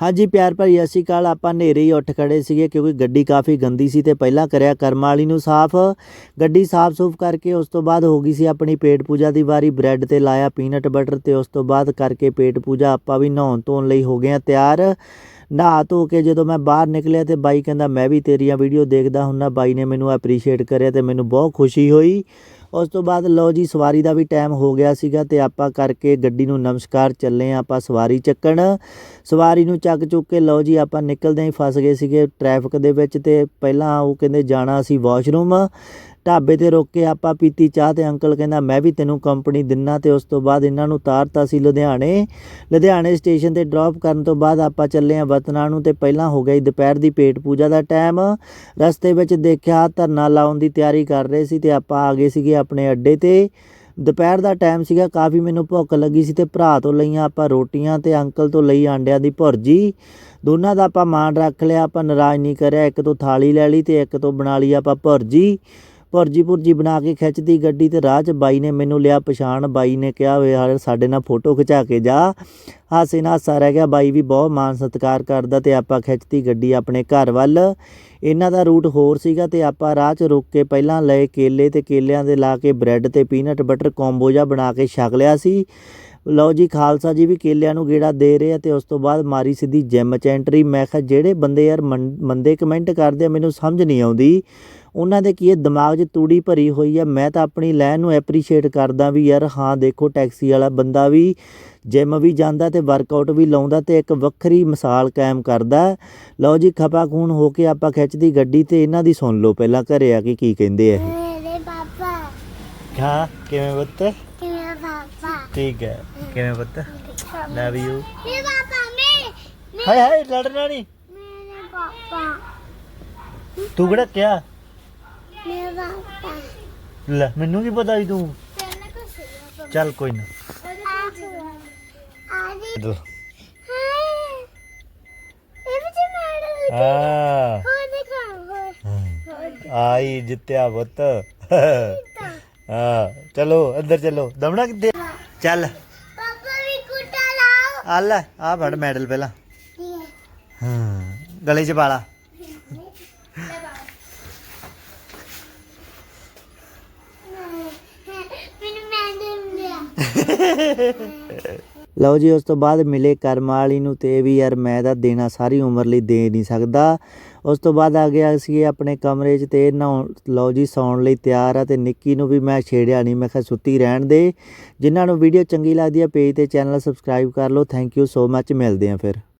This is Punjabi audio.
ਹਾਂਜੀ ਪਿਆਰ ਭਰੀ ਅਸੀਂ ਕੱਲ ਆਪਾਂ ਹਨੇਰੇ ਹੀ ਉੱਠ ਖੜੇ ਸੀਗੇ ਕਿਉਂਕਿ ਗੱਡੀ ਕਾਫੀ ਗੰਦੀ ਸੀ ਤੇ ਪਹਿਲਾਂ ਕਰਿਆ ਕਰਮ ਵਾਲੀ ਨੂੰ ਸਾਫ਼। ਗੱਡੀ ਸਾਫ਼ ਸੂਫ ਕਰਕੇ ਉਸ ਤੋਂ ਬਾਅਦ ਹੋ ਗਈ ਸੀ ਆਪਣੀ ਪੇਟ ਪੂਜਾ ਦੀ ਵਾਰੀ। ਬ੍ਰੈਡ ਤੇ ਲਾਇਆ ਪੀਨਟ ਬਟਰ ਤੇ ਉਸ ਤੋਂ ਬਾਅਦ ਕਰਕੇ ਪੇਟ ਪੂਜਾ ਆਪਾਂ ਵੀ ਨਹਾਉਣ ਧੋਣ ਲਈ ਹੋ ਗਏ ਆ ਤਿਆਰ। ਨਹਾ ਧੋ ਕੇ ਜਦੋਂ ਮੈਂ ਬਾਹਰ ਨਿਕਲਿਆ ਤੇ ਬਾਈ ਕਹਿੰਦਾ, ਮੈਂ ਵੀ ਤੇਰੀਆਂ ਵੀਡੀਓ ਦੇਖਦਾ ਹੁੰਨਾ। ਬਾਈ ਨੇ ਮੈਨੂੰ ਐਪਰੀਸ਼ੀਏਟ ਕਰਿਆ ਤੇ ਮੈਨੂੰ ਬਹੁਤ ਖੁਸ਼ੀ ਹੋਈ। ਉਸ ਤੋਂ ਬਾਅਦ ਲਓ ਜੀ, ਸਵਾਰੀ ਦਾ ਵੀ ਟਾਈਮ ਹੋ ਗਿਆ ਸੀਗਾ ਤੇ ਆਪਾਂ ਕਰਕੇ ਗੱਡੀ ਨੂੰ ਨਮਸਕਾਰ ਚੱਲੇ ਹਾਂ, ਆਪਾਂ ਸਵਾਰੀ ਚੱਕਣ। ਸਵਾਰੀ ਨੂੰ ਚੱਕ ਚੁੱਕ ਕੇ ਲਓ ਜੀ, ਆਪਾਂ ਨਿਕਲਦੇ ਹੀ ਫਸ ਗਏ ਸੀਗੇ ਟ੍ਰੈਫਿਕ ਦੇ ਵਿੱਚ ਤੇ ਪਹਿਲਾਂ ਉਹ ਕਹਿੰਦੇ ਜਾਣਾ ਸੀ ਵਾਸ਼ਰੂਮ ਢਾਬੇ ਤੇ ਰੁਕ ਕੇ ਆਪਾਂ ਪੀਤੀ ਚਾਹ ਤੇ ਅੰਕਲ ਕਹਿੰਦਾ, ਮੈਂ ਵੀ ਤੈਨੂੰ ਕੰਪਨੀ ਦਿੰਨਾ ਤੇ ਉਸ ਤੋਂ ਬਾਅਦ ਇਹਨਾਂ ਨੂੰ ਉਤਾਰਤਾ ਸੀ ਲੁਧਿਆਣੇ। ਲੁਧਿਆਣੇ ਸਟੇਸ਼ਨ ਤੇ ਡ੍ਰੌਪ ਕਰਨ ਤੋਂ ਬਾਅਦ ਆਪਾਂ ਚੱਲੇ ਆ ਵਤਨਾ ਨੂੰ ਤੇ ਪਹਿਲਾਂ ਹੋ ਗਈ ਦੁਪਹਿਰ ਦੀ ਪੇਟ ਪੂਜਾ ਦਾ ਟਾਈਮ ਰਸਤੇ ਵਿੱਚ ਦੇਖਿਆ ਧਰਨਾ ਲਾਉਣ ਦੀ ਤਿਆਰੀ ਕਰ ਰਹੇ ਸੀ ਤੇ ਆਪਾਂ ਆ ਗਏ ਸੀਗੇ ਆਪਣੇ ਅੱਡੇ ਤੇ। ਦੁਪਹਿਰ ਦਾ ਟਾਈਮ ਸੀਗਾ, ਕਾਫੀ ਮੈਨੂੰ ਭੁੱਖ ਲੱਗੀ ਸੀ ਤੇ ਭਰਾ ਤੋਂ ਲਈਆਂ ਆਪਾਂ ਰੋਟੀਆਂ ਤੇ ਅੰਕਲ ਤੋਂ ਲਈ ਆਂਡਿਆਂ ਦੀ ਭੁਰਜੀ। ਦੋਨਾਂ ਦਾ ਆਪਾਂ ਮਾਣ ਰੱਖ ਲਿਆ, ਆਪਾਂ ਨਾਰਾਜ਼ ਨਹੀਂ ਕਰਿਆ, ਇੱਕ ਤੋਂ ਥਾਲੀ ਲੈ ਲਈ ਤੇ ਇੱਕ ਤੋਂ ਬਣਾ ਲਈ ਆਪਾਂ ਭੁਰਜੀ। ਭੁਰਜੀ ਭੁਰਜੀ ਬਣਾ ਕੇ ਖਿੱਚਦੀ ਗੱਡੀ ਤੇ ਰਾਹ 'ਚ ਬਾਈ ਨੇ ਮੈਨੂੰ ਲਿਆ ਪਛਾਣ, ਬਾਈ ਨੇ ਕਿਹਾ ਵੇ ਯਾਰ ਸਾਡੇ ਨਾਲ ਫੋਟੋ ਖਿਚਾ ਕੇ ਜਾ। ਹਾਸੇ ਨਾਲ ਹਾਸਾ ਰਹਿ ਗਿਆ, ਬਾਈ ਵੀ ਬਹੁਤ ਮਾਣ ਸਤਿਕਾਰ ਕਰਦਾ ਤੇ ਆਪਾਂ ਖਿੱਚਤੀ ਗੱਡੀ ਆਪਣੇ ਘਰ ਵੱਲ। ਇਹਨਾਂ ਦਾ ਰੂਟ ਹੋਰ ਸੀਗਾ ਤੇ ਆਪਾਂ ਰਾਹ 'ਚ ਰੁਕ ਕੇ ਪਹਿਲਾਂ ਲਏ ਕੇਲੇ ਤੇ ਕੇਲਿਆਂ ਦੇ ਲਾ ਕੇ ਬ੍ਰੈਡ ਤੇ ਪੀਨਟ ਬਟਰ ਕੰਬੋ ਜਿਹਾ ਬਣਾ ਕੇ ਛਕ ਲਿਆ ਸੀ। ਲਓ ਜੀ ਖਾਲਸਾ ਜੀ ਵੀ ਕੇਲਿਆਂ ਨੂੰ ਗੇੜਾ ਦੇ ਰਹੇ ਆ ਤੇ ਉਸ ਤੋਂ ਬਾਅਦ ਮਾਰੀ ਸਿੱਧੀ ਜਿਮ ਚ ਐਂਟਰੀ ਮੈਂ ਕਿਹਾ ਜਿਹੜੇ ਬੰਦੇ ਯਾਰ ਮੰਦੇ ਕਮੈਂਟ ਕਰਦੇ ਆ ਮੈਨੂੰ ਸਮਝ ਨਹੀਂ ਆਉਂਦੀ। ਉਹਨਾਂ ਦੇ ਕੀ ਇਹ ਦਿਮਾਗ 'ਚ ਤੂੜੀ ਭਰੀ ਹੋਈ ਆ? ਮੈਂ ਤਾਂ ਆਪਣੀ ਲੈਨ ਨੂੰ ਐਪਰੀਸ਼ੀਏਟ ਕਰਦਾ ਵੀ ਯਾਰ ਹਾਂ ਦੇਖੋ ਟੈਕਸੀ ਵਾਲਾ ਬੰਦਾ ਵੀ ਜਿਮ ਵੀ ਜਾਂਦਾ ਤੇ ਵਰਕਆਊਟ ਵੀ ਲਾਉਂਦਾ ਤੇ ਇੱਕ ਵੱਖਰੀ ਮਿਸਾਲ ਕਾਇਮ ਕਰਦਾ। ਲਓ ਜੀ ਖਪਾ ਖੂਨ ਹੋ ਕੇ ਆਪਾਂ ਖਿੱਚਦੀ ਗੱਡੀ ਤੇ ਇਹਨਾਂ ਦੀ ਸੁਣ ਲਓ ਪਹਿਲਾਂ ਘਰੇ ਆ ਕੇ ਕੀ ਕਹਿੰਦੇ ਆ ਇਹ। ਮੇਰੇ ਪਾਪਾ। ਹਾਂ ਕਿਵੇਂ ਬੱਤ ਠੀਕ ਹੈ। ਕਿਵੇਂ ਬੱਤ ਲਵ ਯੂ ਮੇਰੇ ਪਾਪਾ ਮੈਂ ਹਾਏ ਹਾਏ ਲੜਨਾ ਨਹੀਂ ਮੇਰੇ ਪਾਪਾ। ਤੂੰ ਕਿਹੜਾ ਕਿਹਾ? ਮੇਰੇ ਪਾਪਾ। ਲੈ ਮੈਨੂੰ ਕੀ ਪਤਾ ਸੀ ਤੂੰ? ਚੱਲ ਕੋਈ ਨਾ। ਮਾਰ ਆ ਆਈ ਜਿੱਤਿਆ ਪੁੱਤ। ਹਾਂ ਚਲੋ ਅੰਦਰ ਚਲੋ। ਦਮਣਾ ਕਿੱਥੇ? ਚੱਲ ਪਾਪਾ ਵੀ ਕੁੱਟਾ ਲਾਓ ਆ ਲੈ ਆ ਫੜ ਮੈਡਲ ਪਹਿਲਾਂ ਹਾਂ ਗਲੇ 'ਚ ਪਾ ਲਾ ਮੈਨੂੰ ਮੈਂ ਦੇ ਲਿਆ ਲਓ ਜੀ, ਉਸ ਤੋਂ ਬਾਅਦ ਮਿਲੇ ਕਰਮ ਵਾਲੀ ਨੂੰ ਤੇ ਵੀ ਯਾਰ ਮੈਂ ਤਾਂ ਦੇਣਾ ਸਾਰੀ ਉਮਰ ਲਈ ਦੇ ਨਹੀਂ ਸਕਦਾ। ਉਸ ਤੋਂ ਬਾਅਦ ਆ ਗਿਆ ਸੀ ਆਪਣੇ ਕਮਰੇ 'ਚ ਤੇ ਨਹਾਉਣ, ਲਓ ਜੀ, ਸੌਣ ਲਈ ਤਿਆਰ ਆ ਤੇ ਨਿੱਕੀ ਨੂੰ ਵੀ ਮੈਂ ਛੇੜਿਆ ਨਹੀਂ, ਮੈਂ ਕਿਹਾ ਸੁੱਤੀ ਰਹਿਣ ਦੇ। ਜਿਨ੍ਹਾਂ ਨੂੰ ਵੀਡੀਓ ਚੰਗੀ ਲੱਗਦੀ ਹੈ ਪੇਜ ਤੇ ਚੈਨਲ ਸਬਸਕ੍ਰਾਈਬ ਕਰ ਲਓ। ਥੈਂਕ ਯੂ ਸੋ ਮੱਚ ਮਿਲਦੇ ਆ ਫਿਰ।